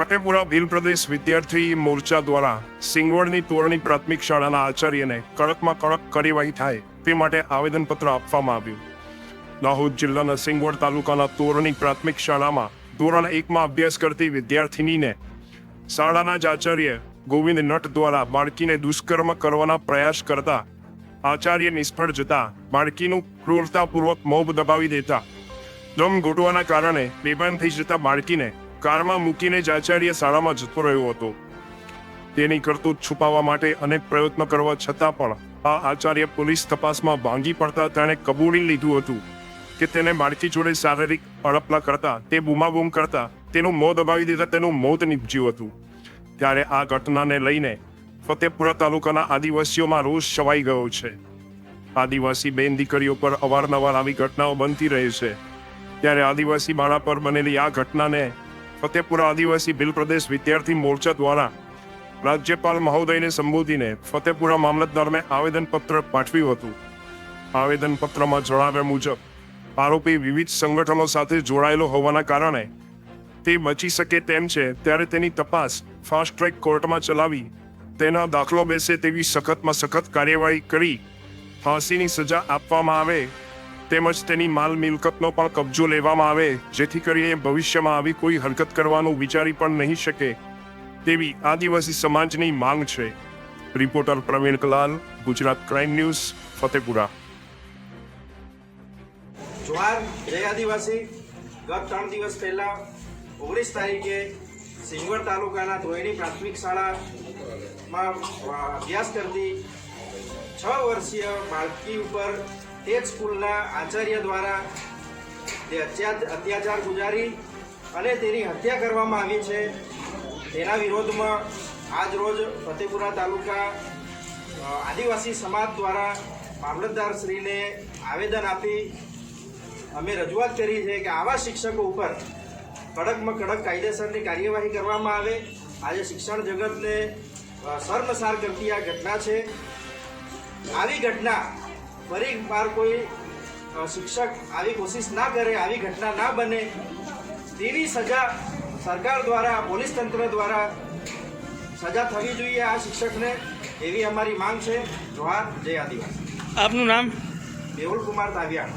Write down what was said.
ફતેપુરા ભીલ પ્રદેશ વિદ્યાર્થી મોરચા દ્વારા સિંગવડની તોરણી પ્રાથમિક શાળાના આચાર્યને કડકમાં કડક કાર્યવાહી થાય તે માટે આવેદનપત્ર આપવામાં આવ્યું. દાહોદ જિલ્લાના સિંગવડ તાલુકાના તોરણી પ્રાથમિક શાળામાં ધોરણ એકમાં અભ્યાસ કરતી વિદ્યાર્થિનીને શાળાના જ આચાર્ય ગોવિંદ નટ દ્વારા બાળકીને દુષ્કર્મ કરવાના પ્રયાસ કરતા આચાર્ય નિષ્ફળ જતા બાળકીનું ક્રૂરતાપૂર્વક મોભ દબાવી દેતા દમ ઘૂંટવાના કારણે બેભાન થઈ જતા બાળકીને કારમાં મૂકીને જ આચાર્ય શાળામાં જતો રહ્યો હતો. તેની કરતૂત છુપાવવા માટે અનેક પ્રયત્નો કરવા છતાં પણ આ આચાર્ય પોલીસ તપાસમાં ભાંગી પડતા તેણે કબૂલી લીધું હતું કે તેને બાળકી જોડે શારીરિક અડપલા કરતા, તે બૂમાબૂમ કરતા, તેનું મોં દબાવી દીધા તેનું મોત નીપજ્યું હતું. ત્યારે આ ઘટનાને લઈને ફતેપુરા તાલુકાના આદિવાસીઓમાં રોષ છવાઈ ગયો છે. આદિવાસી બેન દીકરીઓ પર અવારનવાર આવી ઘટનાઓ બનતી રહે છે. ત્યારે આદિવાસી બાળા પર બનેલી આ ઘટનાને ફતેપુરા આદિવાસી ભીલ પ્રદેશ વિદ્યાર્થી મોરચા દ્વારા રાજ્યપાલ મહોદયને સંબોધીને ફતેપુરા મામલતદારને આવેદનપત્ર પાઠવ્યું હતું. આવેદનપત્રમાં જણાવ્યા મુજબ, આરોપી વિવિધ સંગઠનો સાથે જોડાયેલો હોવાના કારણે તે બચી શકે તેમ છે, ત્યારે તેની તપાસ ફાસ્ટ ટ્રેક કોર્ટમાં ચલાવી, તેના દાખલો બેસે તેવી સખતમાં સખત કાર્યવાહી કરી, ફાંસીની સજા આપવામાં આવે તેમજ તેની માલ મિલકતનો પણ કબજો લેવામાં આવે, જેથી કરીને ભવિષ્યમાં આવી કોઈ હરકત કરવાનું વિચારી પણ નહીં શકે, તેવી આદિવાસી સમાજની માંગ છે. Reporter Pravin Kalal, Gujarat crime news, Fatehpura. Johar જય આદિવાસી. ગત ત્રણ દિવસ પહેલા ઓગણીસ તારીખે સિંગવડ તાલુકાના ધોયણી પ્રાથમિક શાળામાં અભ્યાસ કરતી છ વર્ષીય બાળકી ઉપર તે જ સ્કૂલના આચાર્ય દ્વારા અત્યા- અત્યાચાર ગુજારી અને તેની હત્યા કરવામાં આવી છે. તેના વિરોધમાં આજ રોજ ફતેપુરા તાલુકા આદિવાસી સમાજ દ્વારા મામલતદારશ્રીને આવેદન આપી અમે રજૂઆત કરી છે કે આવા શિક્ષકો ઉપર કડકમાં કડક કાયદેસરની કાર્યવાહી કરવામાં આવે. આજે શિક્ષણ જગતને શર્મસાર કરતી આ ઘટના છે. આવી ઘટના ફરી વાર કોઈ શિક્ષક આવી કોશિશ ના કરે આવી ઘટના ના બને તેવી સજા સરકાર દ્વારા પોલીસ તંત્ર દ્વારા સજા થવી જોઈએ આ શિક્ષકને એવી અમારી માંગ છે. જોહાર જય આદિવાસી. આપનું નામ? મેહુલ કુમાર તાવિયાણ